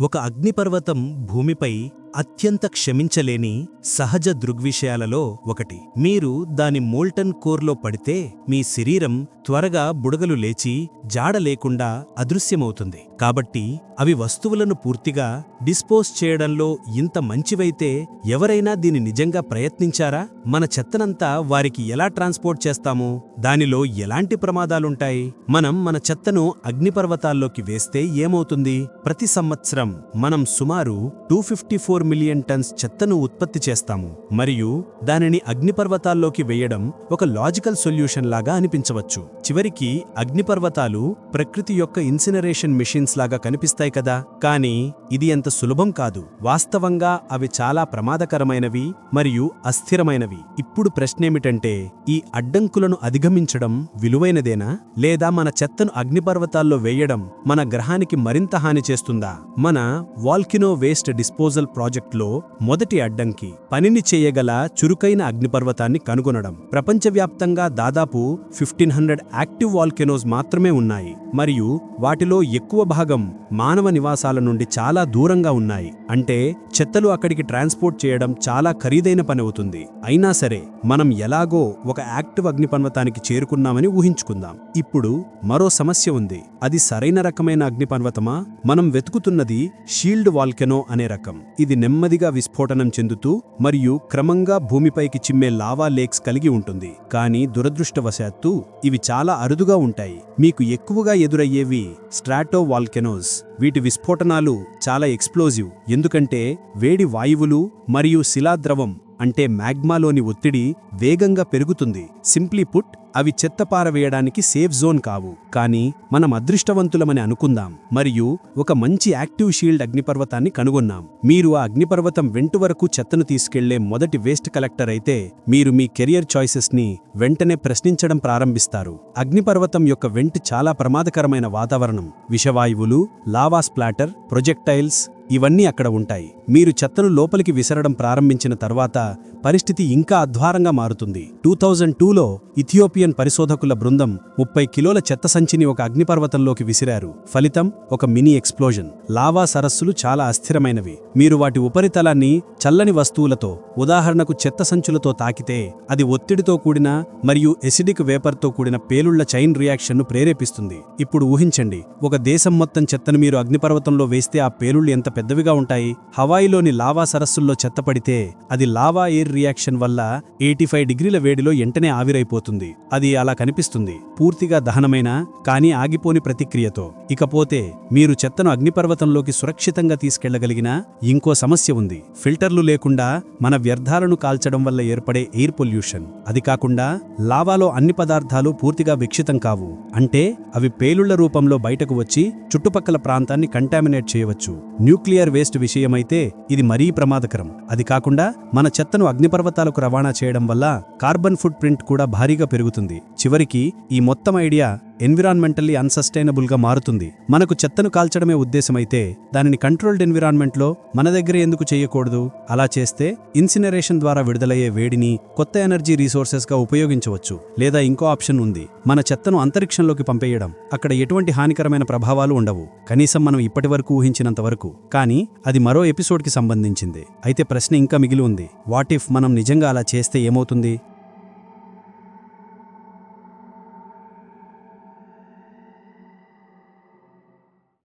ఒక అగ్నిపర్వతం భూమిపై అత్యంత క్షమించలేని సహజ దృగ్విషయాలలో ఒకటి. మీరు దాని మోల్టన్ కోర్లో పడితే మీ శరీరం త్వరగా బుడగలు లేచి జాడ లేకుండా అదృశ్యమవుతుంది. కాబట్టి అవి వస్తువులను పూర్తిగా డిస్పోజ్ చేయడంలో ఇంత మంచివైతే ఎవరైనా దీని నిజంగా ప్రయత్నించారా? మన చెత్తనంతా వారికి ఎలా ట్రాన్స్పోర్ట్ చేస్తాము? దానిలో ఎలాంటి ప్రమాదాలుంటాయి? మనం మన చెత్తను అగ్నిపర్వతాల్లోకి వేస్తే ఏమవుతుంది? ప్రతి సంవత్సరం మనం సుమారు two fifty four million tons చెత్తను ఉత్పత్తి చేస్తాము. మరియు దానిని అగ్నిపర్వతాల్లోకి వేయడం ఒక లాజికల్ సొల్యూషన్ లాగా అనిపించవచ్చు. చివరికి అగ్నిపర్వతాలు ప్రకృతి యొక్క ఇన్సినరేషన్ మిషన్స్ లాగా కనిపిస్తాయి కదా. కానీ ఇది ఎంత సులభం కాదు. వాస్తవంగా అవి చాలా ప్రమాదకరమైనవి మరియు అస్థిరమైనవి. ఇప్పుడు ప్రశ్నేమిటంటే ఈ అడ్డంకులను అధిగమించడం విలువైనదేనా? లేదా మన చెత్తను అగ్నిపర్వతాల్లో వేయడం మన గ్రహానికి మరింత హాని చేస్తుందా? మన వాల్కినో వేస్ట్ డిస్పోజల్ ప్రాజెక్ట్లో మొదటి అడ్డంకి పనిని చేయగల చురుకైన అగ్నిపర్వతాన్ని కనుగొనడం. ప్రపంచవ్యాప్తంగా దాదాపు ఫిఫ్టీన్ హండ్రెడ్ యాక్టివ్ వాల్కెనోస్ మాత్రమే ఉన్నాయి. మరియు వాటిలో ఎక్కువ భాగం మానవ నివాసాల నుండి చాలా దూరంగా ఉన్నాయి. అంటే చెత్తలు అక్కడికి ట్రాన్స్పోర్ట్ చేయడం చాలా ఖరీదైన పని అవుతుంది. అయినా సరే మనం ఎలాగో ఒక యాక్టివ్ అగ్నిపర్వతానికి చేరుకున్నామని ఊహించుకుందాం. ఇప్పుడు మరో సమస్య ఉంది. అది సరైన రకమైన అగ్నిపర్వతమా? మనం వెతుకుతున్నది షీల్డ్ వాల్కెనో అనే రకం. ఇది నెమ్మదిగా విస్ఫోటనం చెందుతూ మరియు క్రమంగా భూమిపైకి చిమ్మే లావా లేక్స్ కలిగి ఉంటుంది. కానీ దురదృష్టవశాత్తు ఇవి చాలా చాలా అరుదుగా ఉంటాయి. మీకు ఎక్కువగా ఎదురయ్యేవి స్ట్రాటో వాల్కెనోస్ వీటి విస్ఫోటనాలు చాలా ఎక్స్ప్లోజివ్. ఎందుకంటే వేడి వాయువులు మరియు శిలాద్రవం అంటే మ్యాగ్మాలోని ఒత్తిడి వేగంగా పెరుగుతుంది. సింప్లీ పుట్ అవి చెత్త పారవేయడానికి సేఫ్ జోన్ కావు. కానీ మనం అదృష్టవంతులమని అనుకుందాం. మరియు ఒక మంచి యాక్టివ్ షీల్డ్ అగ్నిపర్వతాన్ని కనుగొన్నాం. మీరు ఆ అగ్నిపర్వతం వెంటు వరకు చెత్తను తీసుకెళ్ళే మొదటి వేస్ట్ కలెక్టర్ అయితే మీరు మీ కెరియర్ చాయిసెస్ని వెంటనే ప్రశ్నించడం ప్రారంభిస్తారు. అగ్నిపర్వతం యొక్క వెంట్ చాలా ప్రమాదకరమైన వాతావరణం. విషవాయువులు లావా స్ప్లాటర్ ప్రొజెక్టైల్స్ ఇవన్నీ అక్కడ ఉంటాయి. మీరు చెత్తను లోపలికి విసరడం ప్రారంభించిన తర్వాత పరిస్థితి ఇంకా అధ్వారంగా మారుతుంది. టూ థౌజండ్ టూలో ఇథియోపియన్ పరిశోధకుల బృందం ముప్పై కిలోల చెత్త సంచిని ఒక అగ్నిపర్వతంలోకి విసిరారు. ఫలితం ఒక మినీ ఎక్స్ప్లోజన్ లావా సరస్సులు చాలా అస్థిరమైనవి. మీరు వాటి ఉపరితలాన్ని చల్లని వస్తువులతో ఉదాహరణకు చెత్త సంచులతో తాకితే అది ఒత్తిడితో కూడిన మరియు ఎసిడిక్ వేపర్తో కూడిన పేలుళ్ళ చైన్ రియాక్షన్ను ప్రేరేపిస్తుంది. ఇప్పుడు ఊహించండి ఒక దేశం మొత్తం చెత్తను మీరు అగ్నిపర్వతంలో వేస్తే ఆ పేలుళ్ళు ఎంత పెద్దవిగా ఉంటాయి. హవాయిలోని లావా సరస్సుల్లో చెత్తపడితే అది లావా ఎయిర్ రియాక్షన్ వల్ల ఎయిటీ ఫైవ్ డిగ్రీల వేడిలో ఎంటనే ఆవిరైపోతుంది. అది అలా కనిపిస్తుంది. పూర్తిగా దహనమైన? కానీ ఆగిపోని ప్రతిక్రియతో. ఇకపోతే మీరు చెత్తను అగ్నిపర్వతంలోకి సురక్షితంగా తీసుకెళ్ళగలిగిన ఇంకో సమస్య ఉంది. ఫిల్టర్లు లేకుండా మన వ్యర్థాలను కాల్చడం వల్ల ఏర్పడే ఎయిర్ పొల్యూషన్. అది కాకుండా లావాలో అన్ని పదార్థాలు పూర్తిగా విక్షితం కావు. అంటే అవి పేలుళ్ళ రూపంలో బయటకు వచ్చి చుట్టుపక్కల ప్రాంతాన్ని కంటామినేట్ చేయవచ్చు. న్యూక్లియర్ వేస్ట్ విషయమైతే ఇది మరీ ప్రమాదకరం. అది కాకుండా మన చెత్తను అగ్నిపర్వతాలకు రవాణా చేయడం వల్ల కార్బన్ ఫుట్ ప్రింట్ కూడా భారీగా పెరుగుతుంది. చివరికి ఈ మొత్తం ఐడియా ఎన్విరాన్మెంటల్లీ అన్సస్టైనబుల్గా మారుతుంది. మనకు చెత్తను కాల్చడమే ఉద్దేశమైతే దానిని కంట్రోల్డ్ ఎన్విరాన్మెంట్లో మన దగ్గర ఎందుకు చేయకూడదు? అలా చేస్తే ఇన్సినరేషన్ ద్వారా విడుదలయ్యే వేడిని కొత్త ఎనర్జీ రీసోర్సెస్గా ఉపయోగించవచ్చు. లేదా ఇంకో ఆప్షన్ ఉంది. మన చెత్తను అంతరిక్షంలోకి పంపేయడం. అక్కడ ఎటువంటి హానికరమైన ప్రభావాలు ఉండవు. కనీసం మనం ఇప్పటివరకు ఊహించినంత వరకు. కానీ అది మరో ఎపిసోడ్కి సంబంధించింది. అయితే ప్రశ్న ఇంకా మిగిలి ఉంది. వాట్ ఇఫ్ మనం నిజంగా అలా చేస్తే ఏమవుతుంది?